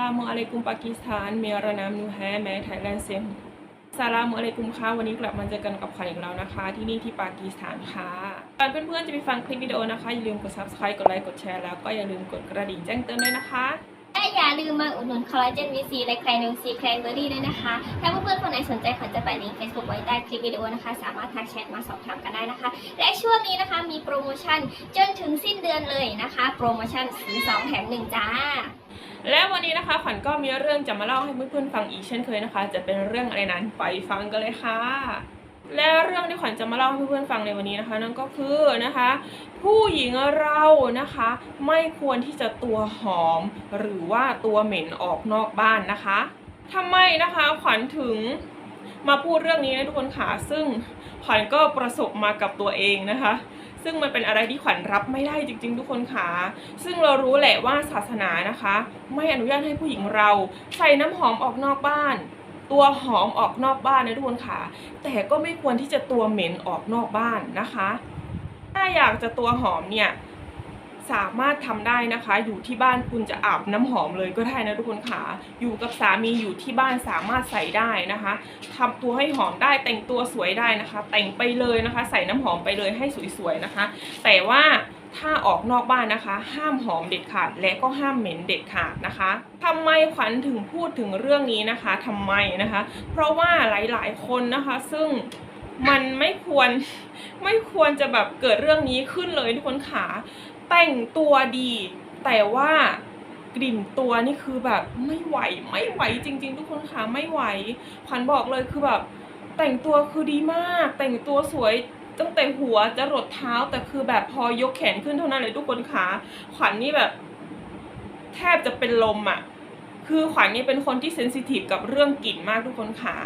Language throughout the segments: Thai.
Assalamu alaikum ปากีสถานเมียรนามนูแฮแม้ไทยแลนด์เซมซาลามุอะลัยกุมค่ะวันนี้กลับมาเจอกันกับขวัญอีกแล้วนะคะ ที่นี่ที่ปากีสถานค่ะก่อนเพื่อนๆจะไปฟังคลิปวิดีโอนะคะอย่าลืมกด subscribe กดไลค์กดแชร์แล้วก็อย่าลืมกดกระดิ่งแจ้งเตือนด้วยนะคะ อย่าลืมมาอุดหนุนคอลลาเจนวีซีและแคลนูซีแคลนเบอรี่ด้วยนะคะ ถ้าเพื่อนๆคนไหนสนใจขอจะแปลิงก์ Facebook ไว้ใต้คลิปวิดีโอนะคะ สามารถทักแชทมาสอบถามกันได้นะคะ และช่วงนี้นะคะมีโปรโมชั่นจนถึงสิ้นเดือนเลยนะคะ โปรโมชั่นซื้อ2แถม1จ้าและวันนี้นะคะขวัญก็มีเรื่องจะมาเล่าให้เพื่อนๆฟังอีกเช่นเคยนะคะ จะเป็นเรื่องอะไรนั้นไปฟังกันเลยค่ะ และเรื่องที่ขวัญจะมาเล่าให้เพื่อนๆฟังในวันนี้นะคะ นั่นก็คือนะคะ ผู้หญิงเรานะคะ ไม่ควรที่จะตัวหอม หรือว่าตัวเหม็นออกนอกบ้านนะคะทำไมนะคะขวัญถึงมาพูดเรื่องนี้นะทุกคนค่ะซึ่งขวัญก็ประสบมากับตัวเองนะคะ ซึ่งมันเป็นอะไรที่ขวัญรับไม่ได้จริง ๆ ทุกคนค่ะซึ่งเรารู้แหละว่าศาสนานะคะ ไม่อนุญาตให้ผู้หญิงเรา ใส่น้ำหอมออกนอกบ้าน ตัวหอมออกนอกบ้านนะทุกคนค่ะ แต่ก็ไม่ควรที่จะตัวเหม็นออกนอกบ้านนะคะ ถ้าอยากจะตัวหอมเนี่ย สามารถทำได้นะคะ อยู่ที่บ้านคุณจะอาบน้ำหอมเลยก็ได้นะทุกคนค่ะอยู่กับสามีอยู่ที่บ้านสามารถใส่ได้นะคะทำตัวให้หอมได้แต่งตัวสวยได้นะคะ แต่งไปเลยนะคะ ใส่น้ำหอมไปเลยให้สวยๆนะคะ แต่ว่าถ้าออกนอกบ้านนะคะ ห้ามหอมเด็ดขาดและก็ห้ามเหม็นเด็ดขาดนะคะทำไมขวัญถึงพูดถึงเรื่องนี้นะคะทำไมนะคะ เพราะว่าหลายๆคนนะคะ ซึ่งมันไม่ควรไม่ควรจะแบบเกิดเรื่องนี้ขึ้นเลยทุกคนขา แต่งตัวดี แต่ว่ากลิ่นตัวนี่คือแบบไม่ไหวไม่ไหวจริง ๆ ทุกคนขาไม่ไหวขวัญบอกเลยคือแบบ แต่งตัวคือดีมาก แต่งตัวสวยตั้งแต่หัวจะรดเท้าแต่คือแบบพอยกแขนขึ้นเท่านั้นเลยทุกคนขาขวัญนี่แบบ แทบจะเป็นลมอะ คือขวัญนี่เป็นคนที่เซนซิทีฟกับเรื่องกลิ่นมากทุกคนขา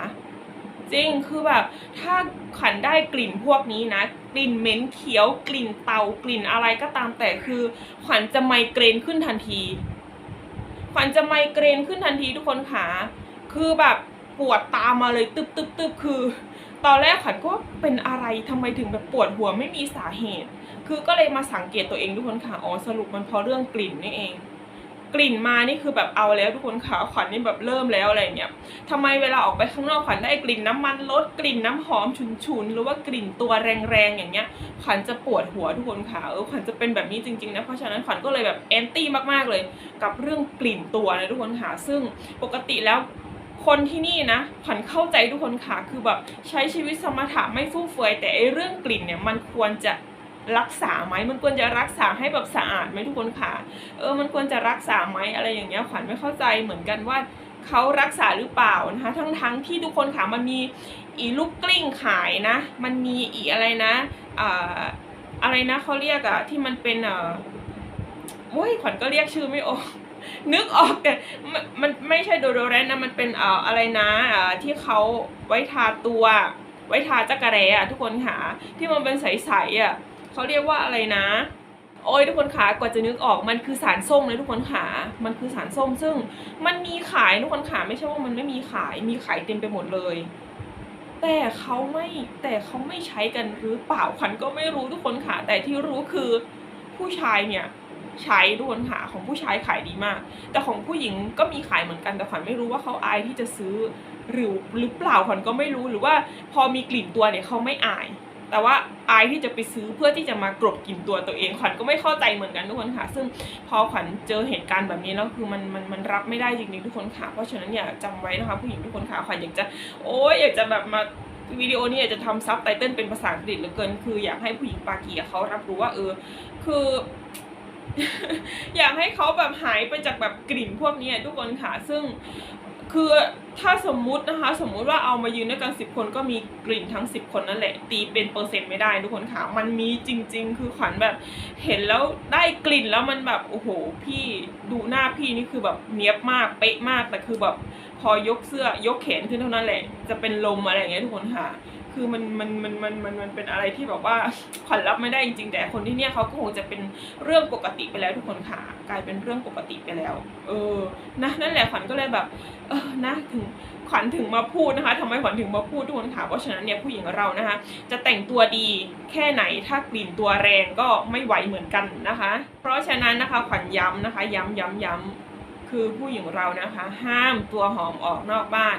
จริงคือแบบถ้าขวัญได้กลิ่นพวกนี้นะ กลิ่นเหม็นเขียวกลิ่นเตากลิ่นอะไรก็ตามแต่คือ ขวัญจะไมเกรนขึ้นทันที ขวัญจะไมเกรนขึ้นทันทีทุกคนขาคือแบบปวดตามมาเลยตึบตึบตึบคือ ตอนแรกขวัญก็เป็นอะไรทำไมถึงแบบปวดหัวไม่มีสาเหตุ คือก็เลยมาสังเกตตัวเองทุกคนค่ะอ๋อสรุปมันเพราะเรื่องกลิ่นนี่เอง กลิ่นมานี่คือแบบเอาแล้วทุกคนค่ะขวัญนี่แบบเริ่มแล้วอะไรเงี้ยทำไมเวลาออกไปข้างนอกขวัญได้กลิ่นน้ำมันรถกลิ่นน้ำหอมฉุนๆหรือว่ากลิ่นตัวแรงๆอย่างเงี้ยขวัญจะปวดหัวทุกคนค่ะเออขวัญจะเป็นแบบนี้จริงๆนะเพราะฉะนั้นขวัญก็เลยแบบแอนตี้มากๆเลย กับเรื่องกลิ่นตัวนะทุกคนค่ะซึ่งปกติแล้วคนที่นี่นะขวัญเข้าใจทุกคนค่ะคือแบบใช้ชีวิตสมถะไม่ฟุ่มเฟือยแต่ไอเรื่องกลิ่นเนี่ยมันควรจะ รักษาไหมมันควรจะรักษาให้แบบสะอาดไหมทุกคนค่ะเออมันควรจะรักษาไหมอะไรอย่างเงี้ยขวัญไม่เข้าใจเหมือนกันว่าเขารักษาหรือเปล่านะคะทั้งทั้งที่ทุกคนค่ะมันมีอีลูกกลิ้งขายนะ มันมีอีอะไรนะอ่าอะไรนะเขาเรียกอะที่มันเป็นเออโอ้ยขวัญก็เรียกชื่อไม่ออกนึกออกแต่มันมันไม่ใช่โดโดแรนนะมันเป็นเอ่ออะไรนะอ่าที่เขาไว้ทาตัว ไว้ทาจักระแร้อะทุกคนค่ะที่มันเป็นใสๆอะ เขาเรียกว่าอะไรนะ โอ้ยทุกคนขากว่าจะนึกออกมันคือสารส้มเลยทุกคนขามันคือสารส้ม ซึ่งมันมีขายทุกคนขาไม่ใช่ว่ามันไม่มีขายมีขายเต็มไปหมดเลย แต่เขาไม่แต่เขาไม่ใช้กันหรือเปล่าขวัญก็ไม่รู้ทุกคนค่ะแต่ที่รู้คือผู้ชายเนี่ยใช้ทุกคนค่ะของผู้ชายขายดีมาก แต่ของผู้หญิงก็มีขายเหมือนกันแต่ขวัญไม่รู้ว่าเขาอายที่จะซื้อ หรือหรือเปล่าขวัญก็ไม่รู้หรือว่าพอมีกลิ่นตัวเนี่ยเขาไม่อาย แต่ว่าอายที่จะไปซื้อเพื่อที่จะมากรบกลิ่นตัวตัวเองขวัญก็ไม่เข้าใจเหมือนกันทุกคนค่ะ ซึ่งพอขวัญเจอเหตุการณ์แบบนี้แล้วคือมันมันมันรับไม่ได้จริงๆทุกคนค่ะ เพราะฉะนั้นอย่าจำไว้นะคะผู้หญิงทุกคนค่ะขวัญอยากจะโอ้ยอยากจะแบบมาวิดีโอนี้อยากจะทำซับไตเติลเป็นภาษาอังกฤษเหลือเกิน คืออยากให้ผู้หญิงปากีเขารับรู้ว่าเออ คืออยากให้เขาแบบหายไปจากแบบกลิ่นพวกนี้ทุกคนค่ะ ซึ่ง คือถ้าสมมุตินะคะ สมมุติว่าเอามายืนด้วยกันสิบคนก็มีกลิ่นทั้งสิบคนนั่นแหละ ตีเป็นเปอร์เซ็นต์ไม่ได้ทุกคนค่ะ มันมีจริง ๆ คือขวัญแบบเห็นแล้วได้กลิ่นแล้วมันแบบโอ้โห พี่ดูหน้าพี่นี่คือแบบเนี้ยบมากเป๊ะมากแต่คือแบบพอยกเสื้อยกแขนขึ้นเท่านั้นแหละ จะเป็นลมอะไรอย่างเงี้ยทุกคนค่ะ คือมันมันมันมันมันมันเป็นอะไรที่แบบว่าขวัญรับไม่ได้จริงๆ แต่คนที่เนี่ยเขาก็คงจะเป็นเรื่องปกติไปแล้วทุกคนค่ะ กลายเป็นเรื่องปกติไปแล้ว เออนะนั่นแหละขวัญก็เลยแบบ เออนะถึงขวัญถึงมาพูดนะคะทำไมขวัญถึงมาพูดทุกคนค่ะเพราะฉะนั้นเนี่ยผู้หญิงเรานะคะ จะแต่งตัวดีแค่ไหนถ้ากลิ่นตัวแรงก็ไม่ไหวเหมือนกันนะคะ เพราะฉะนั้นนะคะขวัญย้ำนะคะ ย้ำย้ำย้ำ คือผู้หญิงเรานะคะ ห้ามตัวหอมออกนอกบ้าน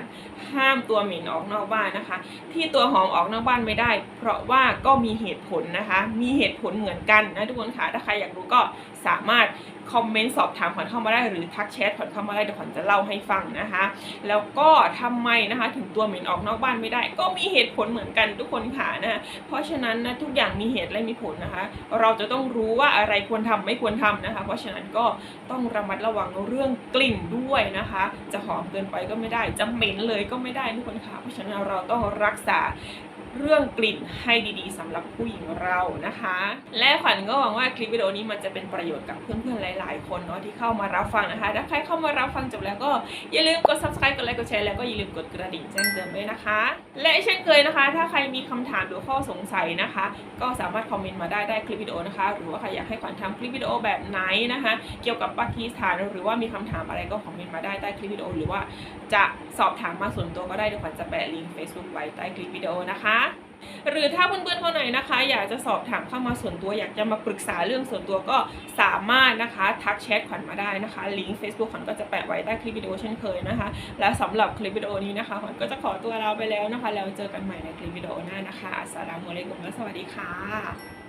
ห้ามตัวเหม็นออกนอกบ้านนะคะ ที่ตัวหอมออกนอกบ้านไม่ได้ เพราะว่าก็มีเหตุผลนะคะ มีเหตุผลเหมือนกันนะทุกคนค่ะถ้าใครอยากรู้ก็สามารถ คอมเมนต์สอบถามขวัญเข้ามาได้หรือทักแชทขวัญเข้ามาได้เดี๋ยวขวัญจะเล่าให้ฟังนะคะ แล้วก็ทำไมนะคะถึงตัวเหม็นออกนอกบ้านไม่ได้ ก็มีเหตุผลเหมือนกันทุกคนค่ะนะคะเพราะฉะนั้นนะทุกอย่างมีเหตุและมีผลนะคะ เราจะต้องรู้ว่าอะไรควรทำไม่ควรทำนะคะ เพราะฉะนั้นก็ต้องระมัดระวังเรื่องกลิ่นด้วยนะคะ จะหอมเกินไปก็ไม่ได้จะเหม็นเลยก็ไม่ได้ทุกคนค่ะเพราะฉะนั้นเราต้องรักษา เรื่องกลิ่นให้ดีๆสำหรับผู้หญิงเรานะคะ และขวัญก็หวังว่าคลิปวิดีโอนี้มันจะเป็นประโยชน์กับเพื่อนๆหลาย ๆ คนเนาะที่เข้ามารับฟังนะคะ ถ้าใครเข้ามารับฟังจบแล้วก็อย่าลืมกด subscribe กดไลค์กดแชร์แล้วก็อย่าลืมกดกระดิ่งแจ้งเตือนด้วยนะคะ และเช่นเคยนะคะ ถ้าใครมีคำถามหรือข้อสงสัยนะคะ ก็สามารถคอมเมนต์มาได้ได้คลิปวิดีโอนะคะ หรือว่าใครอยากให้ขวัญทำคลิปวิดีโอแบบไหนนะคะ เกี่ยวกับปากีสถานหรือว่ามีคำถามอะไรก็คอมเมนต์มาได้ใต้คลิปวิดีโอหรือว่าจะสอบถามมาส่วนตัวก็ได้เดี๋ยวขวัญจะแปะลิงก์ Facebook ไว้ใต้คลิปวิดีโอนะคะ หรือถ้าเพื่อนๆคนไหนนะคะ อยากจะสอบถามเข้ามาส่วนตัวอยากจะมาปรึกษาเรื่องส่วนตัวก็สามารถนะคะทักแชทขวัญมาได้นะคะลิงก์ Facebook ขวัญก็จะแปะไว้ใต้คลิปวิดีโอเช่นเคยนะคะ และสำหรับคลิปวิดีโอนี้นะคะขวัญก็จะขอตัวลาไปแล้วนะคะ แล้วเจอกันใหม่ในคลิปวิดีโอหน้านะคะอัสสลามุอะลัยกุมและสวัสดีค่ะ